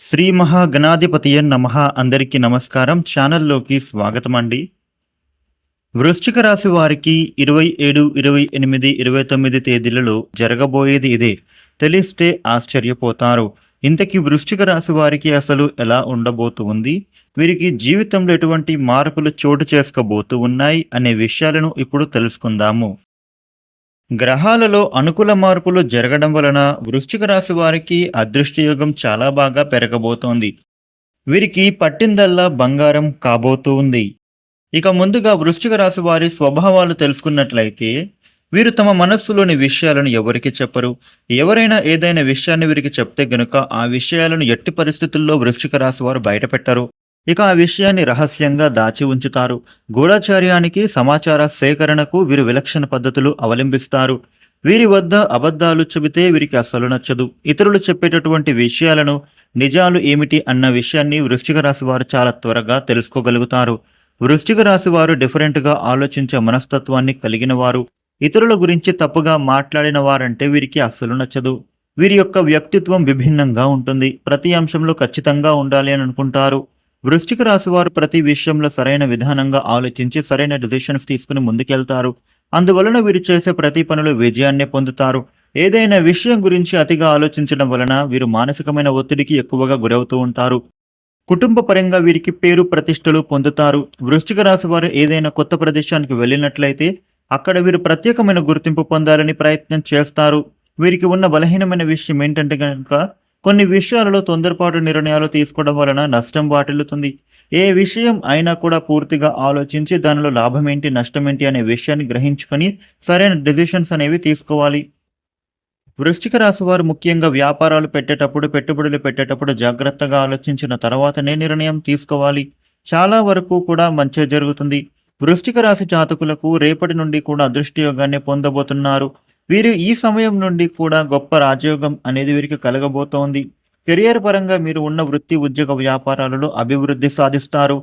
శ్రీ మహాగణాధిపతియ నమ. అందరికీ నమస్కారం. ఛానల్లోకి స్వాగతం అండి. వృశ్చిక రాశి వారికి ఇరవై ఏడు ఇరవై ఎనిమిది ఇరవై తొమ్మిది తేదీలలో జరగబోయేది ఇదే. తెలిస్తే ఆశ్చర్యపోతారు. ఇంతకీ వృశ్చిక రాశి వారికి అసలు ఎలా ఉండబోతూ ఉంది? వీరికి జీవితంలో ఎటువంటి మార్పులు చోటు చేసుకోబోతూ ఉన్నాయి? అనే విషయాలను ఇప్పుడు తెలుసుకుందాము. గ్రహాలలో అనుకూల మార్పులు జరగడం వలన వృశ్చిక రాశి వారికి అదృష్టయోగం చాలా బాగా పెరగబోతోంది. వీరికి పట్టిందల్లా బంగారం కాబోతూ ఉంది. ఇక ముందుగా వృశ్చిక రాశి వారి స్వభావాలు తెలుసుకున్నట్లయితే వీరు తమ మనస్సులోని విషయాలను ఎవరికి చెప్పరు? ఎవరైనా ఏదైనా విషయాన్ని వీరికి చెప్తే గనుక ఆ విషయాలను ఎట్టి పరిస్థితుల్లో వృశ్చిక రాశి వారు బయటపెట్టరు. ఇక ఆ విషయాన్ని రహస్యంగా దాచి ఉంచుతారు. గూఢచార్యానికి సమాచార సేకరణకు వీరు విలక్షణ పద్ధతులు అవలంబిస్తారు. వీరి వద్ద అబద్ధాలు చెబితే వీరికి అస్సలు నచ్చదు. ఇతరులు చెప్పేటటువంటి విషయాలను నిజాలు ఏమిటి అన్న విషయాన్ని వృశ్చిక రాశి వారు చాలా త్వరగా తెలుసుకోగలుగుతారు. వృశ్చిక రాశి వారు డిఫరెంట్గా ఆలోచించే మనస్తత్వాన్ని కలిగిన వారు. ఇతరుల గురించి తప్పుగా మాట్లాడిన వారంటే వీరికి అస్సలు నచ్చదు. వీరి యొక్క వ్యక్తిత్వం విభిన్నంగా ఉంటుంది. ప్రతి అంశంలో ఖచ్చితంగా ఉండాలి అని అనుకుంటారు. వృశ్చిక రాశి వారు ప్రతి విషయంలో సరైన విధానంగా ఆలోచించి సరైన డిసిషన్స్ తీసుకుని ముందుకెళ్తారు. అందువలన వీరు చేసే ప్రతి పనులు విజయాన్నే పొందుతారు. ఏదైనా విషయం గురించి అతిగా ఆలోచించడం వలన వీరు మానసికమైన ఒత్తిడికి ఎక్కువగా గురవుతూ ఉంటారు. కుటుంబ పరంగా వీరికి పేరు ప్రతిష్టలు పొందుతారు. వృశ్చిక రాశి వారు ఏదైనా కొత్త ప్రదేశానికి వెళ్ళినట్లయితే అక్కడ వీరు ప్రత్యేకమైన గుర్తింపు పొందాలని ప్రయత్నం చేస్తారు. వీరికి ఉన్న బలహీనమైన విషయం ఏంటంటే కనుక కొన్ని విషయాలలో తొందరపాటు నిర్ణయాలు తీసుకోవడం వలన నష్టం వాటిల్లుతుంది. ఏ విషయం అయినా కూడా పూర్తిగా ఆలోచించి దానిలో లాభం ఏంటి నష్టం ఏంటి అనే విషయాన్ని గ్రహించుకొని సరైన డెసిషన్స్ అనేవి తీసుకోవాలి. వృశ్చిక రాశి వారు ముఖ్యంగా వ్యాపారాలు పెట్టేటప్పుడు పెట్టుబడులు పెట్టేటప్పుడు జాగ్రత్తగా ఆలోచించిన తర్వాతనే నిర్ణయం తీసుకోవాలి. చాలా వరకు కూడా మంచి జరుగుతుంది. వృశ్చిక రాశి జాతకులకు రేపటి నుండి కూడా అదృష్టయోగాన్ని పొందబోతున్నారు. వీరు ఈ సమయం నుండి కూడా గొప్ప రాజయోగం అనేది వీరికి కలగబోతోంది. కెరియర్ పరంగా మీరు ఉన్న వృత్తి ఉద్యోగ వ్యాపారాలలో అభివృద్ధి సాధిస్తారు.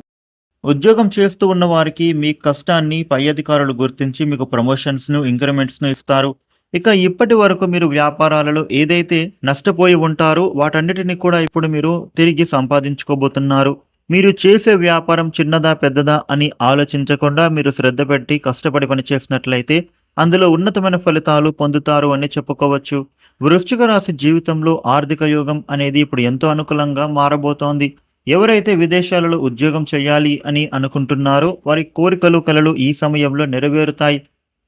ఉద్యోగం చేస్తూ ఉన్న వారికి మీ కష్టాన్ని పై అధికారులు గుర్తించి మీకు ప్రమోషన్స్ను ఇంక్రిమెంట్స్ను ఇస్తారు. ఇక ఇప్పటి వరకు మీరు వ్యాపారాలలో ఏదైతే నష్టపోయి ఉంటారో వాటన్నిటిని కూడా ఇప్పుడు మీరు తిరిగి సంపాదించుకోబోతున్నారు. మీరు చేసే వ్యాపారం చిన్నదా పెద్దదా అని ఆలోచించకుండా మీరు శ్రద్ధ పెట్టి కష్టపడి పనిచేసినట్లయితే అందులో ఉన్నతమైన ఫలితాలు పొందుతారు అని చెప్పుకోవచ్చు. వృశ్చిక రాశి జీవితంలో ఆర్థిక యోగం అనేది ఇప్పుడు ఎంతో అనుకూలంగా మారబోతోంది. ఎవరైతే విదేశాలలో ఉద్యోగం చేయాలి అని అనుకుంటున్నారో వారి కోరికలు కలలు ఈ సమయంలో నెరవేరుతాయి.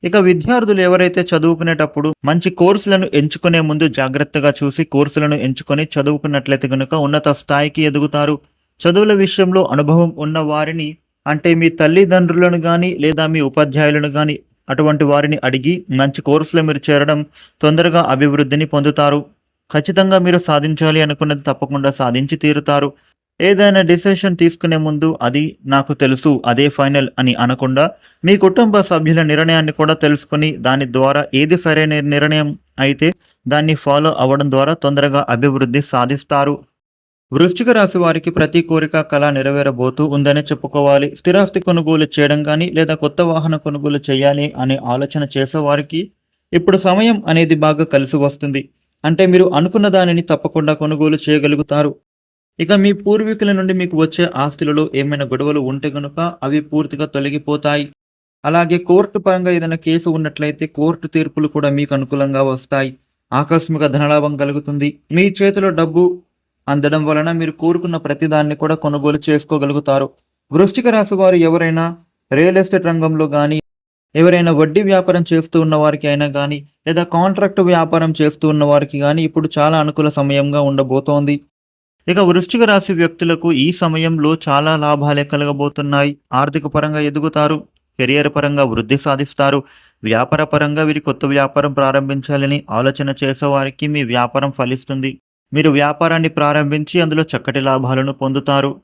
ఇక విద్యార్థులు ఎవరైతే చదువుకునేటప్పుడు మంచి కోర్సులను ఎంచుకునే ముందు జాగ్రత్తగా చూసి కోర్సులను ఎంచుకొని చదువుకున్నట్లయితే కనుక ఉన్నత స్థాయికి ఎదుగుతారు. చదువుల విషయంలో అనుభవం ఉన్న వారిని అంటే మీ తల్లిదండ్రులను కానీ లేదా మీ ఉపాధ్యాయులను కానీ అటువంటి వారిని అడిగి మంచి కోర్సులో మీరు చేరడం తొందరగా అభివృద్ధిని పొందుతారు. ఖచ్చితంగా మీరు సాధించాలి అనుకున్నది తప్పకుండా సాధించి తీరుతారు. ఏదైనా డిసిషన్ తీసుకునే ముందు అది నాకు తెలుసు అదే ఫైనల్ అని అనకుండా మీ కుటుంబ సభ్యుల నిర్ణయాన్ని కూడా తెలుసుకుని దాని ద్వారా ఏది సరైన నిర్ణయం అయితే దాన్ని ఫాలో అవ్వడం ద్వారా తొందరగా అభివృద్ధి సాధిస్తారు. వృశ్చిక రాశి వారికి ప్రతి కోరిక కళ నెరవేరబోతూ ఉందనే చెప్పుకోవాలి. స్థిరాస్తి కొనుగోలు చేయడం కానీ లేదా కొత్త వాహన కొనుగోలు చేయాలి అనే ఆలోచన చేసేవారికి ఇప్పుడు సమయం అనేది బాగా కలిసి వస్తుంది. అంటే మీరు అనుకున్న దానిని తప్పకుండా కొనుగోలు చేయగలుగుతారు. ఇక మీ పూర్వీకుల నుండి మీకు వచ్చే ఆస్తులలో ఏమైనా గొడవలు ఉంటే గనుక అవి పూర్తిగా తొలగిపోతాయి. అలాగే కోర్టు పరంగా ఏదైనా కేసు ఉన్నట్లయితే కోర్టు తీర్పులు కూడా మీకు అనుకూలంగా వస్తాయి. ఆకస్మిక ధనలాభం కలుగుతుంది. మీ చేతిలో డబ్బు అందడం వలన మీరు కోరుకున్న ప్రతిదాన్ని కూడా కొనుగోలు చేసుకోగలుగుతారు. వృష్టిక రాశి వారు ఎవరైనా రియల్ ఎస్టేట్ రంగంలో కానీ ఎవరైనా వడ్డీ వ్యాపారం చేస్తూ ఉన్న వారికి అయినా కానీ లేదా కాంట్రాక్ట్ వ్యాపారం చేస్తూ ఉన్న వారికి కానీ ఇప్పుడు చాలా అనుకూల సమయంగా ఉండబోతోంది. ఇక వృశ్చిక రాశి వ్యక్తులకు ఈ సమయంలో చాలా లాభాలే కలగబోతున్నాయి. ఆర్థిక పరంగా ఎదుగుతారు కెరియర్ పరంగా వృద్ధి సాధిస్తారు. వ్యాపార పరంగా వీరి కొత్త వ్యాపారం ప్రారంభించాలని ఆలోచన చేసేవారికి మీ వ్యాపారం ఫలిస్తుంది. మీరు వ్యాపారాన్ని ప్రారంభించి అందులో చక్కటి లాభాలను పొందుతారు.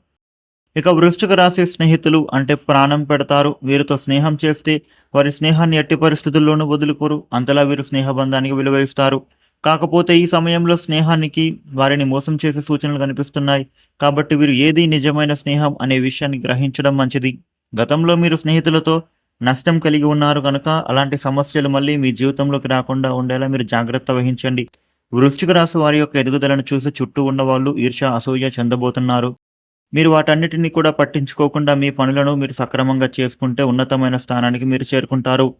ఇక వృశ్చిక రాశి స్నేహితులు అంటే ప్రాణం పెడతారు. వీరితో స్నేహం చేస్తే వారి స్నేహాన్ని ఎట్టి పరిస్థితుల్లోనూ వదులుకోరు. అంతలా వీరు స్నేహబంధానికి విలువ ఇస్తారు. కాకపోతే ఈ సమయంలో స్నేహానికి వారిని మోసం చేసే సూచనలు కనిపిస్తున్నాయి. కాబట్టి వీరు ఏది నిజమైన స్నేహం అనే విషయాన్ని గ్రహించడం మంచిది. గతంలో మీరు స్నేహితులతో నష్టం కలిగి ఉన్నారు కనుక అలాంటి సమస్యలు మళ్ళీ మీ జీవితంలోకి రాకుండా ఉండేలా మీరు జాగ్రత్త వహించండి. వృశ్చిక రాశి వారి యొక్క ఎదుగుదలను చూసి చుట్టూ ఉన్నవాళ్ళు ఈర్ష్య అసూయ చెందబోతున్నారు. మీరు వాటన్నిటిని కూడా పట్టించుకోకుండా మీ పనులను మీరు సక్రమంగా చేసుకుంటే ఉన్నతమైన స్థానానికి మీరు చేరుకుంటారు.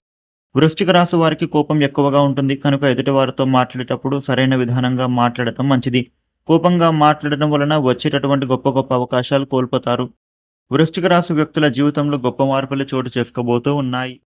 వృశ్చిక రాశి వారికి కోపం ఎక్కువగా ఉంటుంది. కనుక ఎదుటివారితో మాట్లాడేటప్పుడు సరైన విధానంగా మాట్లాడటం మంచిది. కోపంగా మాట్లాడటం వలన వచ్చేటటువంటి గొప్ప గొప్ప అవకాశాలు కోల్పోతారు. వృశ్చిక రాశి వ్యక్తుల జీవితంలో గొప్ప మార్పులు చోటు చేసుకోబోతూ ఉన్నాయి.